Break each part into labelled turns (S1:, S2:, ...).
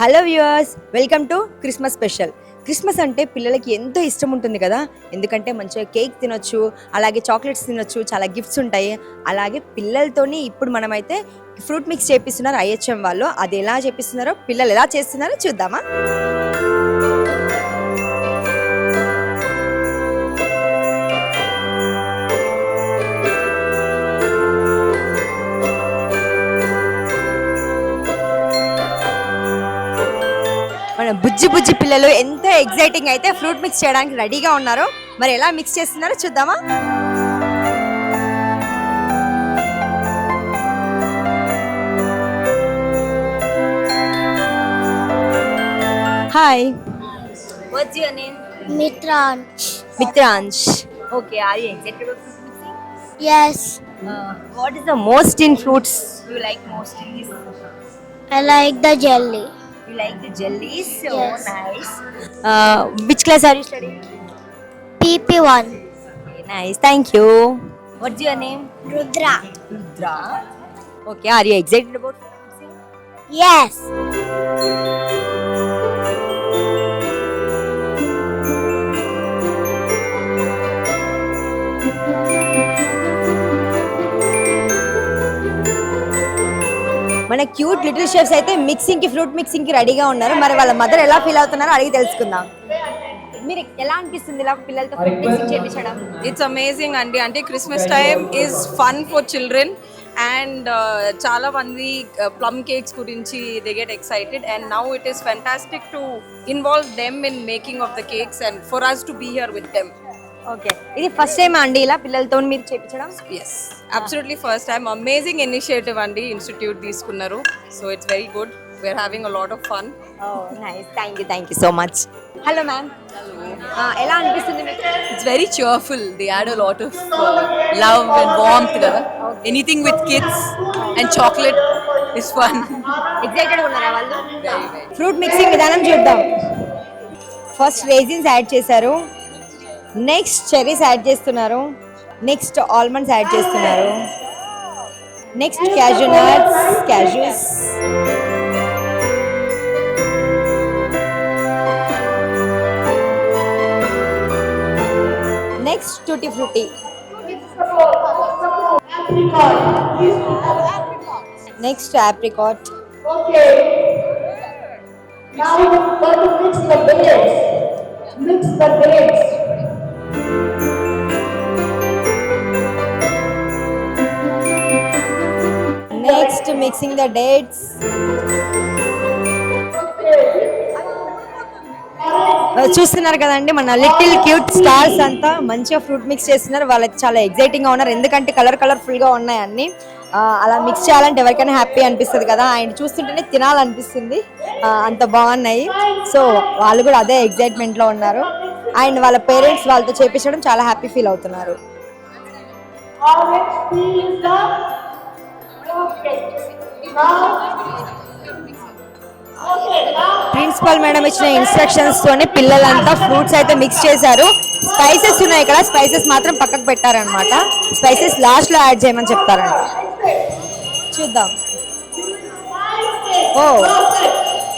S1: Hello viewers welcome to Christmas special. Christmas అంటే పిల్లలకి ఎంతో ఇష్టం ఉంటుంది కదా? ఎందుకంటే మంచిగా కేక్ తినొచ్చు అలాగే చాక్లెట్స్ తినొచ్చు చాలా గిఫ్ట్స్ ఉంటాయి. అలాగే పిల్లలతోని ఇప్పుడు మనమైతే ఫ్రూట్ మిక్స్ చేపిస్తున్నారు ఐహెచ్ఎం వాళ్ళు. అది ఎలా చేపిస్తున్నారో పిల్లలు ఎలా చేస్తున్నారో చూద్దామా? బుజ్జి బుజ్జి పిల్లలు ఎంతో ఎగ్జైటింగ్ అయితే ఫ్రూట్ మిక్స్ చేయడానికి రెడీగా ఉన్నారు. మరి ఎలా మిక్స్ చేస్తున్నారో చూద్దామా? Hi what's your name
S2: Mitranch.
S1: Mitransh okay are you excited about fruit mixing
S2: Yes,
S1: what is the most in fruits you like most in this
S2: I like the jelly.
S1: You like the jelly? So
S2: Yes.
S1: nice. Uh, which class are you studying?
S2: PP1.
S1: Okay, nice. Thank you. What's your name?
S2: Rudra.
S1: Rudra. Okay, are you excited about?
S2: Yes.
S1: మన cute little chefs అయితే మిక్సింగ్కి fruit మిక్సింగ్కి రెడీగా ఉన్నారు. మరి వాళ్ళ mother ఎలా feel అవుతున్నారో అడిగి తెలుసుకుందాం. మీరు ఎలా అనిపిస్తుంది ఇలా పిల్లలతో మిక్సింగ్ చేయించడం
S3: ఇట్స్ అమేజింగ్ అండి అంటే Christmas time is fun for children and uh, చాలా మంది ప్లమ్ కేక్స్ గురించి they get excited and now it is fantastic to involve them in making of the cakes and for us to be here with them
S1: okay. ఇది first time అండి ఇలా పిల్లలతో మీరు చేయించడం
S3: yes absolutely first time amazing initiative అండి institute తీసుకున్నారు. So it's very good we're having a lot of fun
S1: nice thank you thank you so much hello ma'am ఎలా అనిపిస్తుంది మీకు?
S4: It's very cheerful. They add a lot of uh, love and warmth. Kada. Anything with kids and chocolate is fun.
S1: Excited ఉన్నారా వాళ్ళు? Fruit mixing విధానం చూద్దాం. First raisins add చేశారు. Next cherries add చేస్తున్నారు next almonds add చేస్తున్నారు next kaju nuts క్యాజూస్ next tutti frutti next apricot
S5: Okay. Now going to mix the dates. Mix the dates.
S1: Next mixing the dates చూస్తున్నారు కదండి మన little cute stars అంతా మంచిగా fruit mix చేస్తున్నారు. వాళ్ళకి చాలా ఎగ్జైటింగ్గా ఉన్నారు. ఎందుకంటే కలర్ కలర్ఫుల్గా ఉన్నాయి అన్ని. ఆ, అలా మిక్స్ చేయాలంటే ఎవరికైనా హ్యాపీ అనిపిస్తుంది కదా. ఆయన చూస్తుంటేనే తినాలనిపిస్తుంది. ఆ, అంత బాగున్నాయి. సో వాళ్ళు కూడా అదే ఎగ్జైట్మెంట్లో ఉన్నారు. అండ్ వాళ్ళ పేరెంట్స్ వాళ్ళతో చేపించడం చాలా హ్యాపీ ఫీల్ అవుతున్నారు. ప్రిన్సిపల్ మేడం ఇచ్చిన ఇన్స్ట్రక్షన్స్ తోనే పిల్లలంతా ఫ్రూట్స్ అయితే మిక్స్ చేశారు. స్పైసెస్ ఉన్నాయి ఇక్కడ స్పైసెస్ మాత్రం పక్కకు పెట్టారనమాట స్పైసెస్ లాస్ట్లో యాడ్ చేయమని చెప్తారంట చూద్దాం. ఓ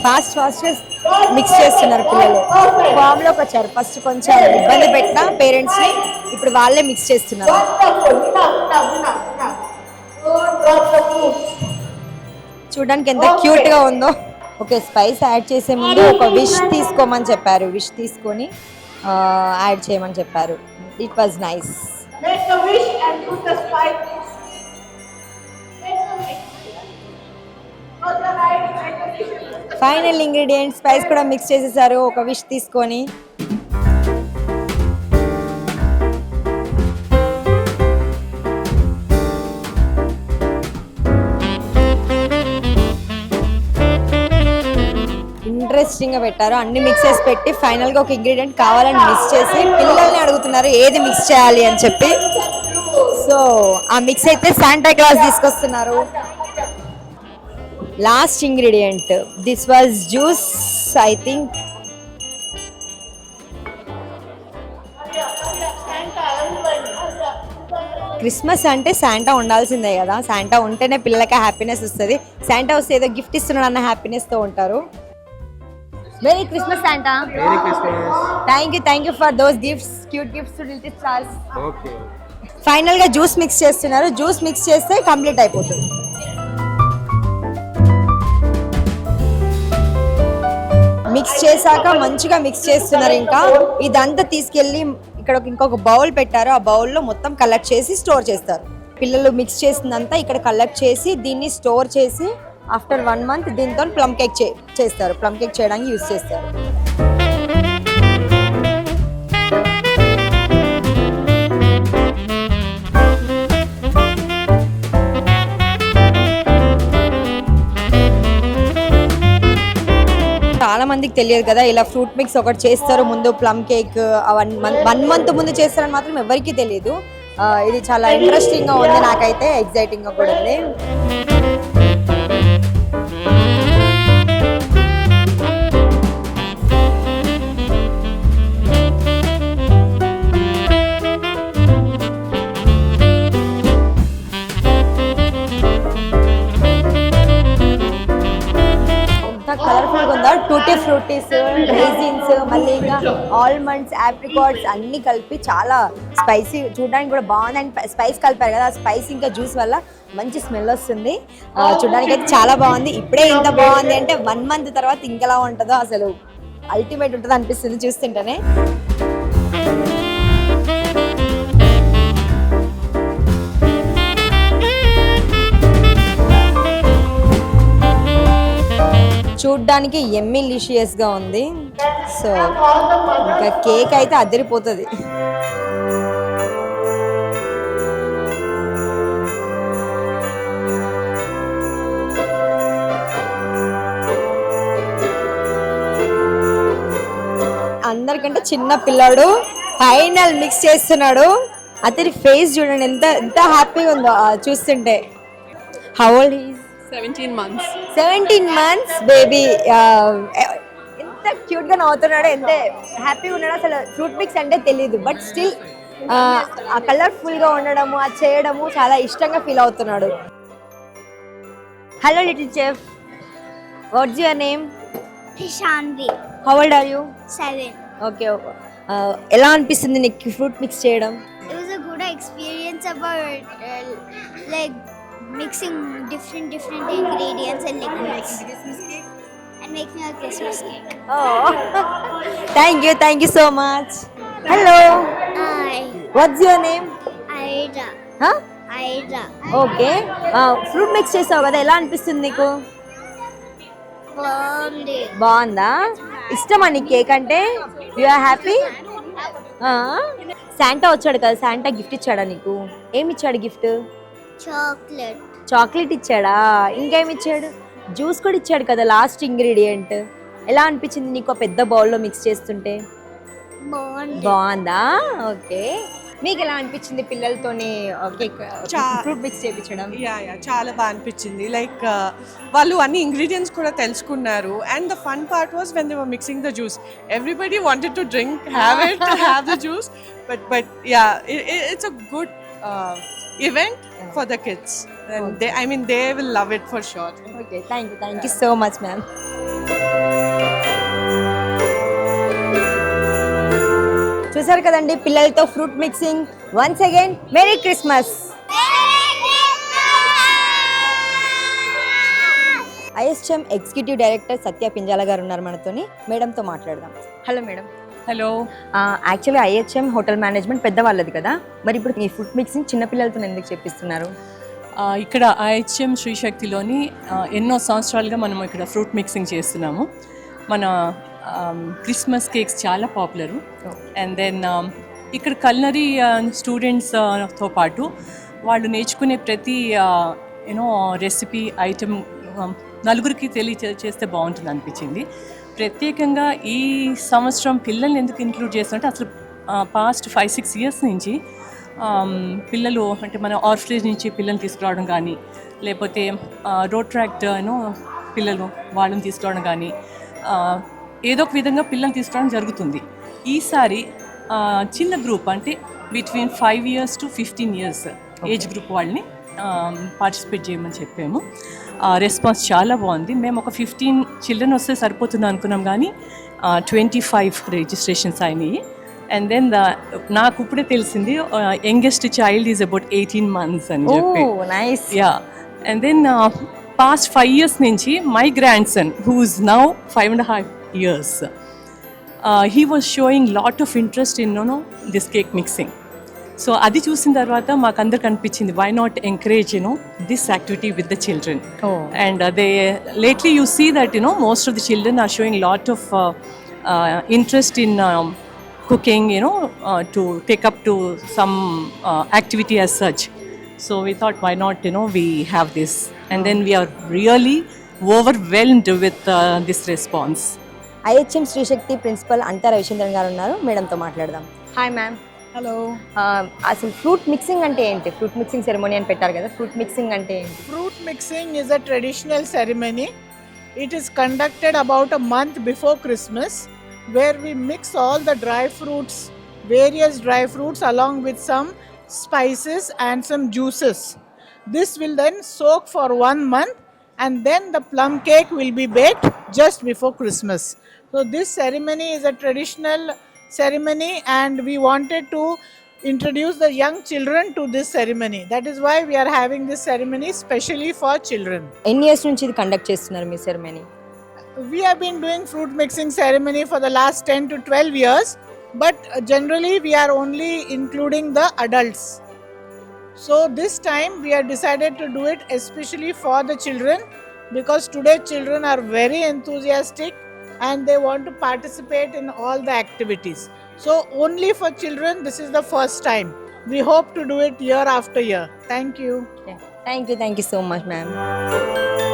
S1: ఫాస్ట్ ఫాస్ట్ మిక్స్ చేస్తున్నారు పిల్లలు. ఫామ్లోకి వచ్చారు ఫస్ట్ కొంచెం ఇబ్బంది పెట్టిన పేరెంట్స్ని ఇప్పుడు వాళ్ళే మిక్స్ చేస్తున్నారు. చూడడానికి ఎంత క్యూట్గా ఉందో. ఓకే స్పైస్ యాడ్ చేసే ముందు ఒక విష్ తీసుకోమని చెప్పారు. విష్ తీసుకొని యాడ్ చేయమని చెప్పారు.
S5: It was nice.
S1: Final ingredient spice కూడా మిక్స్ చేసేసారు. ఒక విష్ తీసుకొని ఇంట్రెస్టింగ్ పెట్టారు. అన్ని మిక్సెస్ పెట్టి ఫైనల్గా ఒక ఇంగ్రీడియంట్ కావాలని మిక్స్ చేసి పిల్లల్ని అడుగుతున్నారు ఏది మిక్స్ చేయాలి? అని చెప్పి. సో ఆ మిక్స్ అయితే శాంటా క్లాస్ తీసుకొస్తున్నారు. Last ingredient this was juice I think Christmas అంటే శాంటా ఉండాల్సిందే కదా. శాంటా ఉంటేనే పిల్లలకి హ్యాపీనెస్ వస్తుంది. శాంటా వస్తే ఏదో గిఫ్ట్ ఇస్తున్నాడు అన్న హ్యాపీనెస్తో ఉంటారు. Merry Christmas Santa
S6: Merry Christmas.
S1: Thank you thank you for those gifts cute gifts to little stars
S6: Okay.
S1: ఫైనల్గా జ్యూస్ మిక్స్ చేస్తున్నారు. జ్యూస్ మిక్స్ చేస్తే కంప్లీట్ అయిపోతుంది. మిక్స్ చేశాక మంచిగా మిక్స్ చేస్తున్నారు ఇంకా. ఇదంతా తీసుకెళ్ళి ఇక్కడ ఇంకొక బౌల్ పెట్టారు. ఆ బౌల్లో మొత్తం కలెక్ట్ చేసి స్టోర్ చేస్తారు. పిల్లలు మిక్స్ చేసిందంతా ఇక్కడ కలెక్ట్ చేసి దీన్ని స్టోర్ చేసి ఆఫ్టర్ వన్ మంత్ దీంతో ప్లమ్ కేక్ చేస్తారు. ప్లమ్ కేక్ చేయడానికి యూజ్ చేస్తారు. చాలా మందికి తెలియదు కదా ఇలా ఫ్రూట్ మిక్స్ ఒకటి చేస్తారు ముందు plum cake one month one month ముందు చేస్తారని మాత్రం ఎవరికీ తెలియదు ఇది చాలా ఇంట్రెస్టింగ్గా ఉంది నాకైతే ఎగ్జైటింగ్గా కూడా ఉంది. టూటీ ఫ్రూటీస్ రైజిన్స్ మళ్ళీ ఇంకా ఆల్మండ్స్ ఆప్రికాట్స్ అన్ని కలిపి చాలా స్పైసీ చూడడానికి కూడా బాగుంది. అండ్ స్పైస్ కలిపారు కదా స్పైస్ ఇంకా జ్యూస్ వల్ల మంచి స్మెల్ వస్తుంది. ఆ, చూడడానికి అయితే చాలా బాగుంది. ఇప్పుడే ఇంత బాగుంది అంటే వన్ మంత్ తర్వాత ఇంకెలా ఉంటుందో అసలు అల్టిమేట్ ఉంటుంది అనిపిస్తుంది చూస్తుంటేనే. చూడ్డానికి ఎమ్మిలిషియస్గా ఉంది. సో ఇంకా కేక్ అయితే అదిరిపోతుంది. అందరికంటే చిన్న పిల్లాడు ఫైనల్ మిక్స్ చేస్తున్నాడు. అతని ఫేస్ చూడండి ఎంత ఎంత హ్యాపీగా ఉందో చూస్తుంటే. How old is
S4: 17 months.
S1: Seventeen months baby ఎంత క్యూట్గా నవ్వుతున్నాడు ఎంత హ్యాపీగా ఉన్నాడు అసలు ఫ్రూట్ మిక్స్ అంటే తెలియదు బట్ స్టిల్ ఆ కలర్ఫుల్గా ఉండడము ఆ చేయడము చాలా ఇష్టంగా ఫీల్ అవుతున్నాడు. Hello little chef what's your name
S2: Shanvi,
S1: how old are you
S2: seven.
S1: Okay ఎలా అనిపిస్తుంది నీకు ఫ్రూట్ మిక్స్ చేయడం?
S2: It was a good experience about uh, like mixing different different ingredients and liquids and making a Christmas cake.
S1: Thank you thank you so much hello
S2: I
S1: what's your name
S2: Aida. Aida.
S1: Okay fruit mix చేసావు కదా ఎలా అనిపిస్తుంది నీకు?
S2: Blondie
S1: బాగుందా? ఇష్టమా నీ cake అంటే? You are happy Santa వచ్చాడు కదా శాంటా గిఫ్ట్ ఇచ్చాడా నీకు? ఏమి ఇచ్చాడు గిఫ్ట్
S2: chocolate.
S1: చాక్లెట్ ఇచ్చాడా? ఇంకేమి ఇచ్చాడు? జ్యూస్ కూడా ఇచ్చాడు కదా లాస్ట్ ఇంగ్రీడియంట్ ఎలా అనిపించింది నీకు ఆ పెద్ద బౌల్లో మిక్స్ చేస్తుంటే? బాగుందా. ఓకే. మీకు ఎలా అనిపించింది పిల్లలతోని కేక్
S7: చా-
S1: ఫ్రూట్ మిక్స్ చేయించడం
S7: యా యా చాలా బాగా అనిపించింది. లైక్ వాళ్ళు అన్ని ఇంగ్రీడియంట్స్ కూడా తెలుసుకున్నారు. And the fun part was when they were mixing the juice everybody wanted to drink have it have the juice but but yeah it's a good event for the kids and they I mean they will love it for sure
S1: okay thank you thank you so much ma'am చూసారు కదండి పిల్లలతో fruit mixing. Once again merry Christmas ISM executive director Satya Pinjala గారు ఉన్నారు మనతోని. మేడంతో మాట్లాడదాం. Hello madam.
S4: Hello.
S1: Actually IHM hotel management పెద్దవాళ్ళది కదా. మరి ఇప్పుడు ఈ ఫుడ్ మిక్సింగ్ చిన్న పిల్లలతో ఎందుకు చెప్పిస్తున్నారు?
S8: ఇక్కడ ఐహెచ్ఎం శ్రీశక్తిలోని ఎన్నో సంవత్సరాలుగా మనం ఇక్కడ ఫ్రూట్ మిక్సింగ్ చేస్తున్నాము. మన క్రిస్మస్ కేక్స్ చాలా పాపులరు అండ్ దెన్ ఇక్కడ కల్నరీ స్టూడెంట్స్తో పాటు వాళ్ళు నేర్చుకునే ప్రతి యూనో రెసిపీ ఐటెం నలుగురికి తెలియ చేస్తే బాగుంటుంది అనిపించింది. ప్రత్యేకంగా ఈ సంవత్సరం పిల్లల్ని ఎందుకు ఇంక్లూడ్ చేస్తుంటే అసలు పాస్ట్ ఫైవ్ సిక్స్ ఇయర్స్ నుంచి పిల్లలు అంటే మన ఆర్ఫ్లేజ్ నుంచి పిల్లల్ని తీసుకురావడం కానీ లేకపోతే రోడ్ ట్రాక్ట్ పిల్లలు వాళ్ళని తీసుకురావడం కానీ ఏదో ఒక విధంగా పిల్లల్ని తీసుకురావడం జరుగుతుంది. ఈసారి చిన్న గ్రూప్ అంటే between five years to fifteen years age group వాళ్ళని పార్టిసిపేట్ చేయమని చెప్పాము. రెస్పాన్స్ చాలా బాగుంది. మేము ఒక ఫిఫ్టీన్ చిల్డ్రన్ వస్తే సరిపోతుంది అనుకున్నాం కానీ ట్వంటీ ఫైవ్ రిజిస్ట్రేషన్స్ అయినాయి. అండ్ దెన్ ద నాకు ఇప్పుడే తెలిసింది youngest child is about eighteen months అని చెప్పి.
S1: Nice
S8: yeah and then past five years నుంచి my grandson who's now five and half years he was showing lot of interest in know this cake mixing so అది చూసిన తర్వాత మాకు అందరికి అనిపించింది why not encourage you know this activity with the children and అదే lately you see that you know most of the children are showing lot of interest in cooking you know to take up to some activity as such so we thought why not you know we have this and then we're really overwhelmed with this response
S1: IHM Srishakti principal అంటా రవిచంద్రన్ గారు ఉన్నారు. మేడంతో మాట్లాడదాం. Hi ma'am
S6: hello
S1: అసలు fruit mixing అంటే ఏంటి fruit mixing ceremony అని పెట్టారు కదా ఫ్రూట్ మిక్సింగ్ అంటే ఏంటి
S6: Fruit mixing is a traditional ceremony. It is conducted about a month before Christmas, where we mix all the dry fruits, various dry fruits, along with some spices and some juices. This will then soak for one month, and then the plum cake will be baked just before Christmas. So, this ceremony is a traditional ceremony, and we wanted to introduce the young children to this ceremony. That is why we are having this ceremony specially for children.
S1: ఎన్ని years నుంచి ఇది conduct చేస్తున్నారు మీ ceremony
S6: We have been doing fruit mixing ceremony for the last 10 to 12 years, but uh, generally we are only including the adults. So this time we have decided to do it especially for the children because today children are very enthusiastic and they want to participate in all the activities. So, only for children, this is the first time. We hope to do it year after year. Thank you.
S1: Yeah. Thank you. Thank you so much, ma'am.